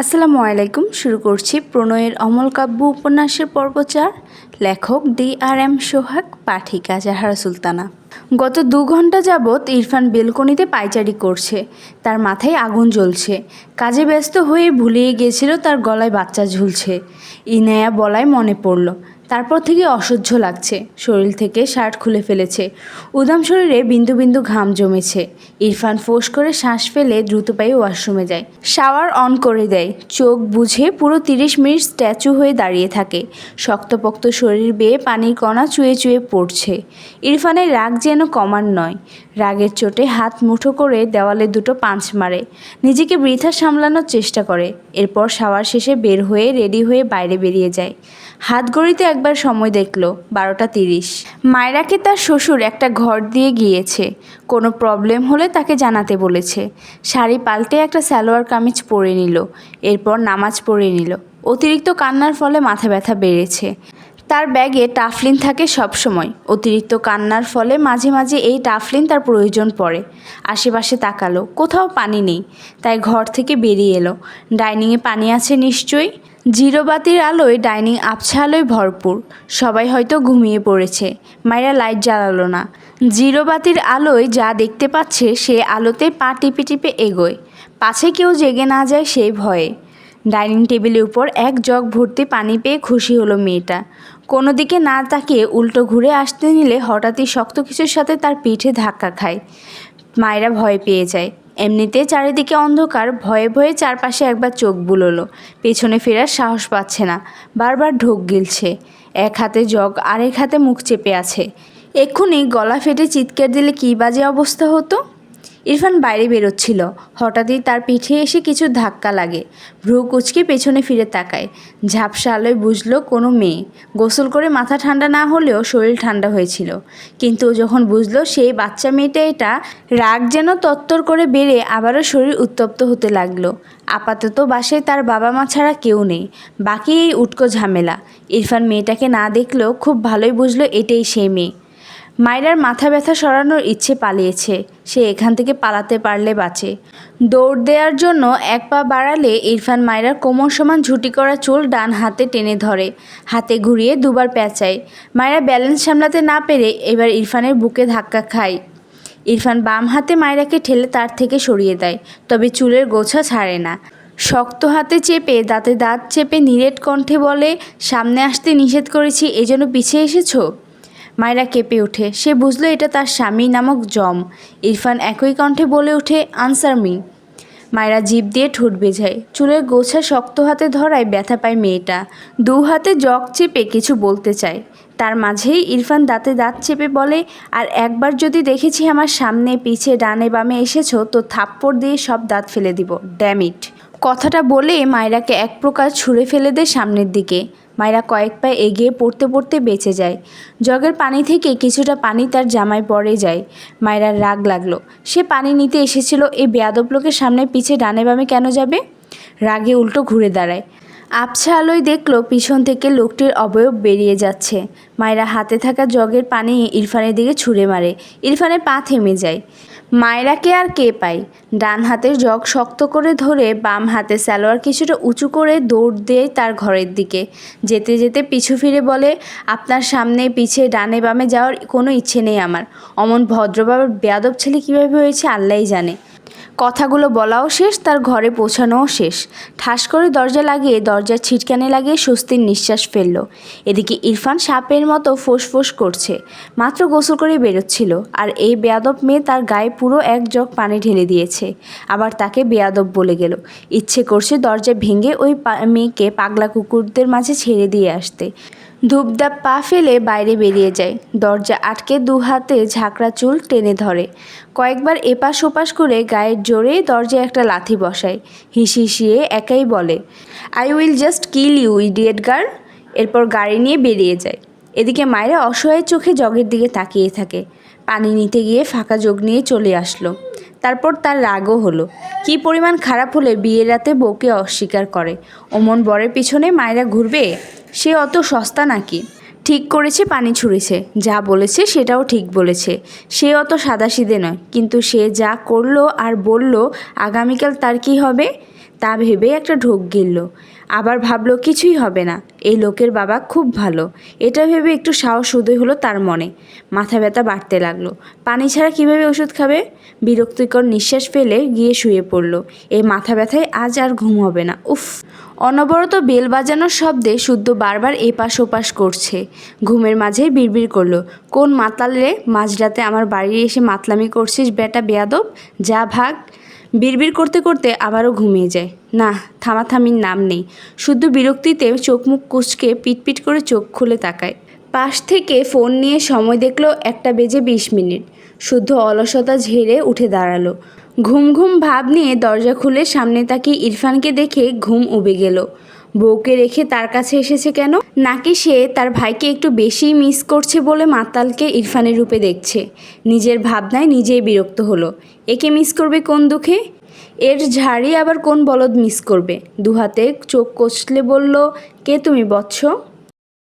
আসসালামু আলাইকুম, শুরু করছি প্রণয়ের অমল কাব্য উপন্যাসের পর্ব চার লেখক ডি আর এম সোহাগ, পাঠিকা জাহারা সুলতানা। গত দু ঘণ্টা যাবৎ ইরফান বেলকনিতে পাইচারি করছে। তার মাথায় আগুন জ্বলছে। কাজে ব্যস্ত হয়ে ভুলিয়ে গিয়েছিল তার গলায় বাচ্চা ঝুলছে। ইনায়া বলায় মনে পড়ল। তারপর থেকে অসহ্য লাগছে। শরীর থেকে শার্ট খুলে ফেলেছে। উদাম শরীরে বিন্দু বিন্দু ঘাম জমেছে। ইরফান ফোঁস করে শ্বাস ফেলে দ্রুত পায়ে ওয়াশরুমে যায়। শাওয়ার অন করে দেয়। চোখ বুঝে পুরো তিরিশ মিনিট স্ট্যাচু হয়ে দাঁড়িয়ে থাকে। শক্তপোক্ত শরীর বেয়ে পানির কণা চুয়ে চুয়ে পড়ছে। ইরফানের রাগ যেন কমার নয়। রাগের চোটে হাত মুঠো করে দেওয়ালে দুটো পাঁচ মারে। নিজেকে বৃথা সামলানোর চেষ্টা করে। এরপর শাওয়ার শেষে বের হয়ে রেডি হয়ে বাইরে বেরিয়ে যায়। হাত গড়িতে একবার সময় দেখল, বারোটা তিরিশ। মায়রাকে তার শ্বশুর একটা ঘর দিয়ে গিয়েছে। কোনো প্রবলেম হলে তাকে জানাতে বলেছে। শাড়ি পাল্টে একটা সালোয়ার কামিজ পরে নিল, এরপর নামাজ পড়ে নিল। অতিরিক্ত কান্নার ফলে মাথা ব্যথা বেড়েছে। তার ব্যাগে টাফলিন থাকে সবসময় অতিরিক্ত কান্নার ফলে মাঝে মাঝে এই টাফলিন তার প্রয়োজন পড়ে। আশেপাশে তাকালো, কোথাও পানি নেই। তাই ঘর থেকে বেরিয়ে এলো। ডাইনিংয়ে পানি আছে নিশ্চয়ই? জিরো বাতির আলোয় ডাইনিং আবছা আলোয় ভরপুর। সবাই হয়তো ঘুমিয়ে পড়েছে। মায়েরা লাইট জ্বালালো না। জিরো বাতির আলোয় যা দেখতে পাচ্ছে সে আলোতে পা টিপে টিপে এগোয়। পাছে কেউ জেগে না যায় সেই ভয়ে। ডাইনিং টেবিলের উপর এক জগ ভর্তি পানি পেয়ে খুশি হলো মেয়েটা। কোনো দিকে না তাকিয়ে উল্টো ঘুরে আসতে নিলে হঠাৎই শক্ত কিছুর সাথে তার পিঠে ধাক্কা খায়। মায়েরা ভয় পেয়ে যায়। এমনিতে চারিদিকে অন্ধকার, ভয়ে ভয়ে চারপাশে একবার চোখ বুলোলো। পেছনে ফেরার সাহস পাচ্ছে না। বারবার ঢোক গিলছে। এক হাতে জগ, আরেক হাতে মুখ চেপে আছে। এক্ষুনি গলা ফেটে চিৎকার দিলে কী বাজে অবস্থা হতো? ইরফান বাইরে বেরোচ্ছিল। হঠাৎই তার পিঠে এসে কিছু ধাক্কা লাগে। ভ্রু কুচকে পেছনে ফিরে তাকায়। ঝাপসা আলোয় বুঝলো কোনো মেয়ে। গোসল করে মাথা ঠান্ডা না হলেও শরীর ঠান্ডা হয়েছিল। কিন্তু যখন বুঝলো সেই বাচ্চা মেয়েটা এটা, রাগ যেন তত্তর করে বেড়ে আবারও শরীর উত্তপ্ত হতে লাগল। আপাতত বাসায় তার বাবা মা ছাড়া কেউ নেই। বাকি এই উটকো ঝামেলা। ইরফান মেয়েটাকে না দেখলেও খুব ভালোই বুঝলো এটাই সেই মেয়ে। মায়রার মাথা ব্যথা সরানোর ইচ্ছে পালিয়েছে। সে এখান থেকে পালাতে পারলে বাঁচে। দৌড় দেওয়ার জন্য এক পা বাড়ালে ইরফান মায়রার কোমর সমান ঝুটি করা চুল ডান হাতে টেনে ধরে। হাতে ঘুরিয়ে দুবার পেঁচায়। মায়রা ব্যালেন্স সামলাতে না পেরে এবার ইরফানের বুকে ধাক্কা খায়। ইরফান বাম হাতে মায়রাকে ঠেলে তার থেকে সরিয়ে দেয়, তবে চুলের গোছা ছাড়ে না। শক্ত হাতে চেপে, দাঁতে দাঁত চেপে নিরেট কণ্ঠে বলে, সামনে আসতে নিষেধ করেছি এজন্য পিছিয়ে এসেছ? মায়েরা কেঁপে ওঠে। সে বুঝলো এটা তার স্বামী নামক জম। ইরফান একই কণ্ঠে বলে ওঠে, আনসার মি। মায়েরা জিভ দিয়ে ঠোঁট বেঝায় চুলের গোছা শক্ত হাতে ধরায় ব্যথা পায় মেয়েটা। দু হাতে জগ চেপে কিছু বলতে চায়। তার মাঝেই ইরফান দাঁতে দাঁত চেপে বলে, আর একবার যদি দেখেছি আমার সামনে, পিছে, ডানে, বামে এসেছ, তো থাপ্পড় দিয়ে সব দাঁত ফেলে দিব। ড্যামিট কথাটা বলে মায়রাকে এক প্রকার ছুঁড়ে ফেলে দেয় সামনের দিকে। মায়েরা কয়েক পায়ে এগিয়ে পড়তে পড়তে বেঁচে যায়। জগের পানি থেকে কিছুটা পানি তার জামায় পড়ে যায়। মায়েরার রাগ লাগল। সে পানি নিতে এসেছিল, এই বেয়াদব লোকের সামনে পিছে ডানে বামে কেন যাবে? রাগে উল্টো ঘুরে দাঁড়ায়। আবছা আলোয় দেখল পিছন থেকে লোকটির অবয়ব বেরিয়ে যাচ্ছে। মায়েরা হাতে থাকা জগের পানি ইরফানের দিকে ছুঁড়ে মারে। ইরফানের পা থেমে যায়। মায়েরাকে আর কে পাই ডান হাতের জগ শক্ত করে ধরে বাম হাতে সালোয়ার কিছুটা উঁচু করে দৌড় দেয় তার ঘরের দিকে। যেতে যেতে পিছু ফিরে বলে, আপনার সামনে পিছিয়ে ডানে বামে যাওয়ার কোনো ইচ্ছে নেই আমার। অমন ভদ্রবাবার বেয়াদব ছেলে কীভাবে হয়েছে আল্লাহই জানে। কথাগুলো বলাও শেষ, তার ঘরে পৌঁছানোও শেষ। ঠাস করে দরজা লাগিয়ে দরজার ছিটকানে লাগিয়ে স্বস্তির নিঃশ্বাস ফেলল। এদিকে ইরফান সাপের মতো ফোঁস করছে। মাত্র গোসল করে বেরোচ্ছিল, আর এই বেয়াদব মেয়ে তার গায়ে পুরো এক জগ পানি ঢেলে দিয়েছে। আবার তাকে বেয়াদব বলে গেল। ইচ্ছে করছে দরজা ভেঙে ওই মেয়েকে পাগলা কুকুরদের মাঝে ছেড়ে দিয়ে আসতে। ধূপধাপ পা ফেলে বাইরে বেরিয়ে যায়। দরজা আটকে দু হাতে ঝাঁকড়া চুল টেনে ধরে। কয়েকবার এপাশ ওপাশ করে গায়ের জোরে দরজায় একটা লাথি বসায়। হিসিয়ে একাই বলে I will just kill you idiot girl এরপর গাড়ি নিয়ে বেরিয়ে যায়। এদিকে মায়েরা অসহায় চোখে জগের দিকে তাকিয়ে থাকে। পানি নিতে গিয়ে ফাঁকা যোগ নিয়ে চলে আসলো। তারপর তার রাগও হলো। কি পরিমাণ খারাপ হলে বিয়ের রাতে বউকে অস্বীকার করে? ওমন বরের পিছনে মায়েরা ঘুরবে? সে অত সস্তা নাকি? ঠিক করেছে, পানি ছুঁড়েছে। যা বলেছে সেটাও ঠিক বলেছে। সে অত সাদাসিদে নয়, কিন্তু সে যা করল আর বলল, আগামীকাল তার কি হবে? তা ভেবে একটা ঢোক গিলল। আবার ভাবলো, কিছুই হবে না। এই লোকের বাবা খুব ভালো। এটা ভেবে একটু সাহস উদয় হলো তার মনে। মাথা ব্যথা বাড়তে লাগল। পানি ছাড়া কীভাবে ওষুধ খাবে? বিরক্তিকর নিঃশ্বাস ফেলে গিয়ে শুয়ে পড়ল। এই মাথা ব্যথায় আজ আর ঘুম হবে না। উফ! অনবরত বেল বাজানোর শব্দে শুদ্ধ বারবার এপাশ ওপাশ করছে। ঘুমের মাঝেই বিড়বিড় করল, কোন মাতালে মাঝরাতে আমার বাড়ি এসে মাতলামি করছিস, বেটা বেয়াদব? যা ভাগ বিড়বিড় করতে করতে আবারও ঘুমিয়ে যায়। না, থামাথামির নাম নেই। শুধু বিরক্তিতে চোখ মুখ কুচকে পিটপিট করে চোখ খুলে তাকায়। পাশ থেকে ফোন নিয়ে সময় দেখল একটা বেজে বিশ মিনিট। শুদ্ধ অলসতা ঝেড়ে উঠে দাঁড়াল। ঘুম ঘুম ভাব নিয়ে দরজা খুলে সামনে তাকে ইরফানকে দেখে ঘুম উবে গেল। বউকে রেখে তার কাছে এসেছে কেন? নাকি সে তার ভাইকে একটু বেশি মিস করছে বলে মাতালকে ইরফানের রূপে দেখছে। নিজের ভাবনায় নিজেই বিরক্ত হলো। একে মিস করবে কোন দুঃখে? এর ঝাড়ি আবার কোন বলদ মিস করবে? দুহাতে চোখ কষলে বলল, কে তুমি বৎস?